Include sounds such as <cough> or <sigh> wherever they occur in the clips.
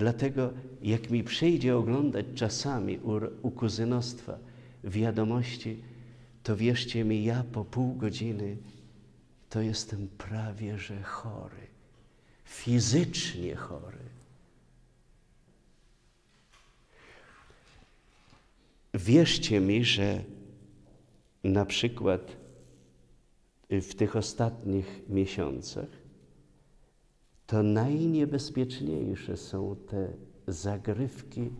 Dlatego, jak mi przyjdzie oglądać czasami u, u kuzynostwa wiadomości, to wierzcie mi, ja po pół godziny to jestem prawie że chory, fizycznie chory. Wierzcie mi, że na przykład w tych ostatnich miesiącach to najniebezpieczniejsze są te zagrywki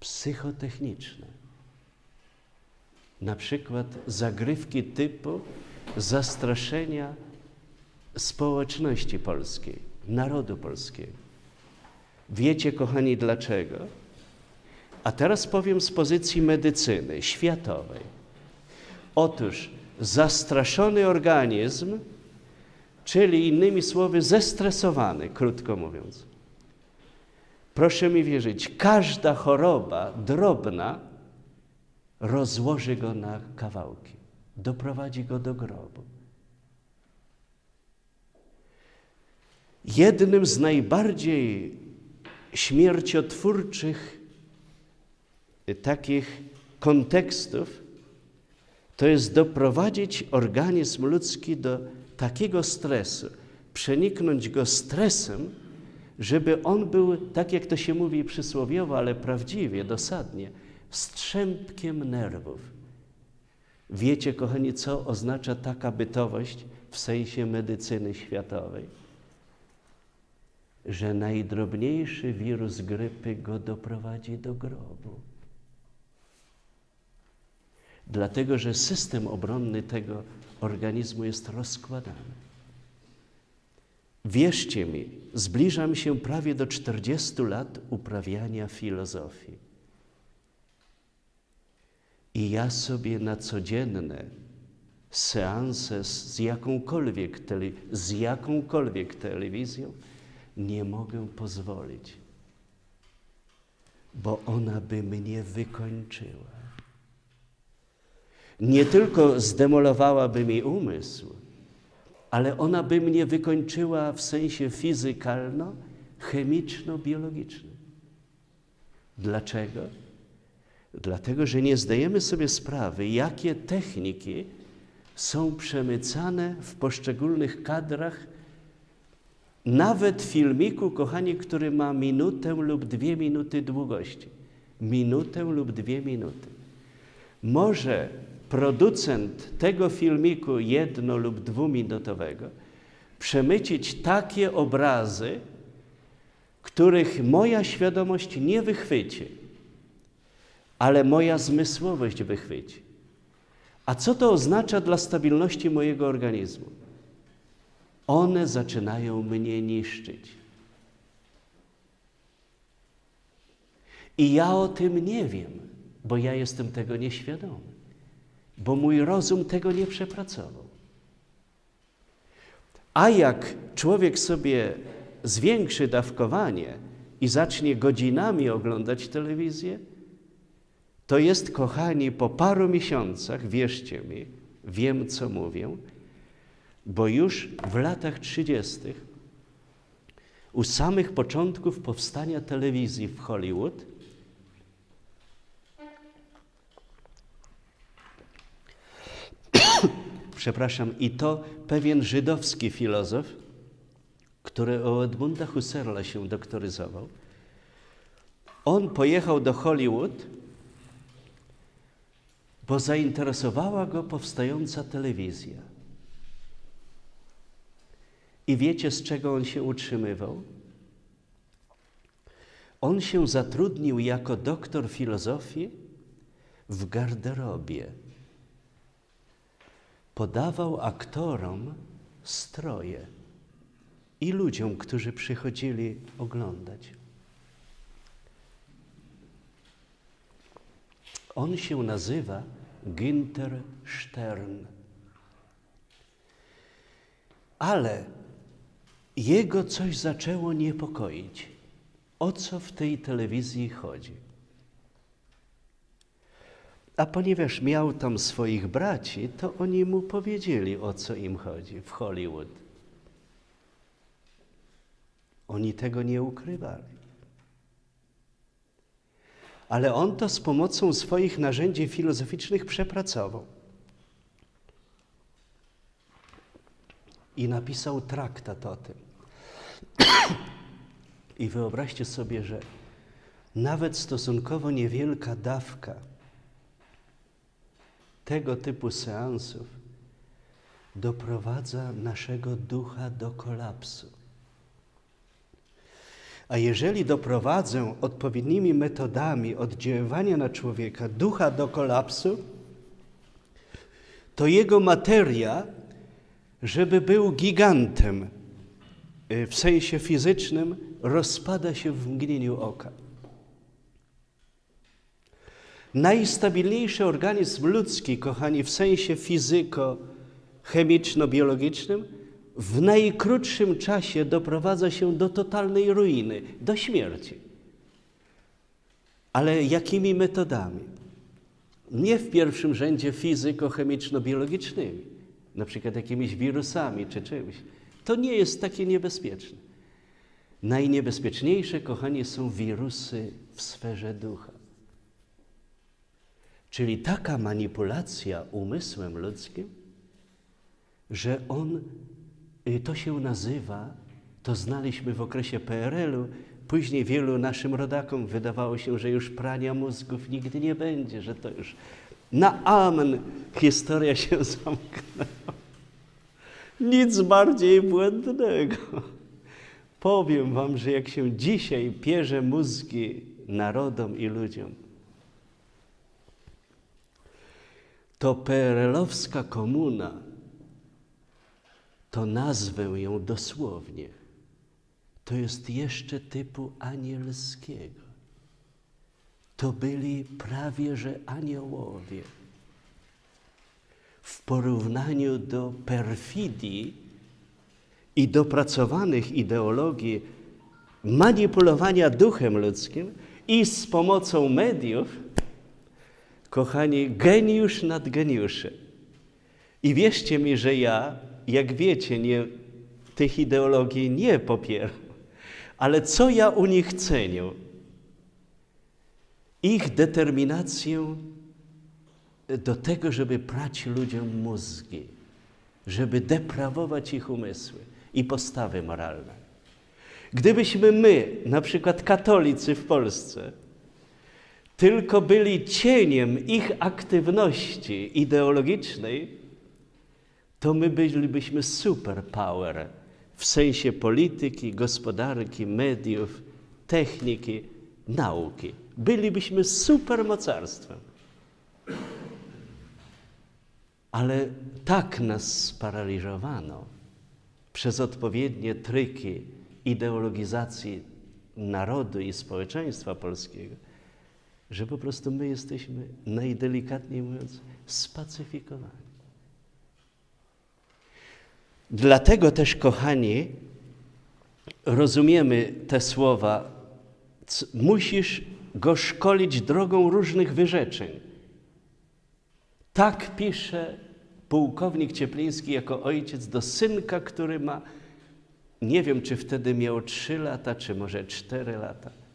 psychotechniczne. Na przykład zagrywki typu zastraszenia społeczności polskiej, narodu polskiego. Wiecie, kochani, dlaczego? A teraz powiem z pozycji medycyny światowej. Otóż zastraszony organizm, czyli innymi słowy zestresowany, krótko mówiąc. Proszę mi wierzyć, każda choroba drobna rozłoży go na kawałki, doprowadzi go do grobu. Jednym z najbardziej śmierciotwórczych takich kontekstów to jest doprowadzić organizm ludzki do takiego stresu, przeniknąć go stresem, żeby on był, tak jak to się mówi przysłowiowo, ale prawdziwie, dosadnie, strzępkiem nerwów. Wiecie, kochani, co oznacza taka bytowość w sensie medycyny światowej? Że najdrobniejszy wirus grypy go doprowadzi do grobu. Dlatego, że system obronny tego organizmu jest rozkładany. Wierzcie mi, zbliżam się prawie do 40 lat uprawiania filozofii. I ja sobie na codzienne seanse z jakąkolwiek, tele, z jakąkolwiek telewizją nie mogę pozwolić, bo ona by mnie wykończyła. Nie tylko zdemolowałaby mi umysł, ale ona by mnie wykończyła w sensie fizykalno-chemiczno-biologicznym. Dlaczego? Dlatego, że nie zdajemy sobie sprawy, jakie techniki są przemycane w poszczególnych kadrach, nawet filmiku, kochani, który ma minutę lub dwie minuty długości. Minutę lub dwie minuty. Może producent tego filmiku jedno- lub dwuminutowego przemycić takie obrazy, których moja świadomość nie wychwyci, ale moja zmysłowość wychwyci. A co to oznacza dla stabilności mojego organizmu? One zaczynają mnie niszczyć. I ja o tym nie wiem, bo ja jestem tego nieświadomy bo mój rozum tego nie przepracował. A jak człowiek sobie zwiększy dawkowanie i zacznie godzinami oglądać telewizję, to jest, kochani, po paru miesiącach, wierzcie mi, wiem co mówię, bo już w latach trzydziestych, u samych początków powstania telewizji w Hollywood, przepraszam, i to pewien żydowski filozof, który o Edmunda Husserla się doktoryzował. On pojechał do Hollywood, bo zainteresowała go powstająca telewizja. I wiecie, z czego on się utrzymywał? On się zatrudnił jako doktor filozofii w garderobie podawał aktorom stroje i ludziom, którzy przychodzili oglądać. On się nazywa Günther Stern. Ale jego coś zaczęło niepokoić. O co w tej telewizji chodzi? A ponieważ miał tam swoich braci, to oni mu powiedzieli, o co im chodzi w Hollywood. Oni tego nie ukrywali. ale on to z pomocą swoich narzędzi filozoficznych przepracował. I napisał traktat o tym. I wyobraźcie sobie, że nawet stosunkowo niewielka dawka tego typu seansów doprowadza naszego ducha do kolapsu. A jeżeli doprowadzę odpowiednimi metodami oddziaływania na człowieka ducha do kolapsu, to jego materia, żeby był gigantem y, w sensie fizycznym, rozpada się w mgnieniu oka. Najstabilniejszy organizm ludzki, kochani, w sensie fizyko-chemiczno-biologicznym, w najkrótszym czasie doprowadza się do totalnej ruiny, do śmierci. Ale jakimi metodami? Nie w pierwszym rzędzie fizyko-chemiczno-biologicznymi, na przykład jakimiś wirusami czy czymś. To nie jest takie niebezpieczne. Najniebezpieczniejsze, kochani, są wirusy w sferze ducha. Czyli taka manipulacja umysłem ludzkim, że on, y, to się nazywa, to znaliśmy w okresie PRL-u, później wielu naszym rodakom wydawało się, że już prania mózgów nigdy nie będzie, że to już na amen historia się <laughs> zamknęła. Nic bardziej błędnego. Powiem wam, że jak się dzisiaj pierze mózgi narodom i ludziom, to PRL-owska komuna, to nazwę ją dosłownie, to jest jeszcze typu anielskiego. To byli prawie że aniołowie. W porównaniu do perfidii i dopracowanych ideologii manipulowania duchem ludzkim i z pomocą mediów, Kochani, geniusz nad geniuszem. I wierzcie mi, że ja, jak wiecie, nie, tych ideologii nie popieram. Ale co ja u nich cenię? Ich determinację do tego, żeby prać ludziom mózgi, żeby deprawować ich umysły i postawy moralne. Gdybyśmy my, na przykład katolicy w Polsce, tylko byli cieniem ich aktywności ideologicznej, to my bylibyśmy superpower w sensie polityki, gospodarki, mediów, techniki, nauki. Bylibyśmy supermocarstwem. Ale tak nas sparaliżowano przez odpowiednie tryki ideologizacji narodu i społeczeństwa polskiego, że po prostu my jesteśmy, najdelikatniej mówiąc, spacyfikowani. Dlatego też, kochani, rozumiemy te słowa, musisz go szkolić drogą różnych wyrzeczeń. Tak pisze pułkownik Ciepliński jako ojciec do synka, który ma, nie wiem czy wtedy miał trzy lata, czy może cztery lata.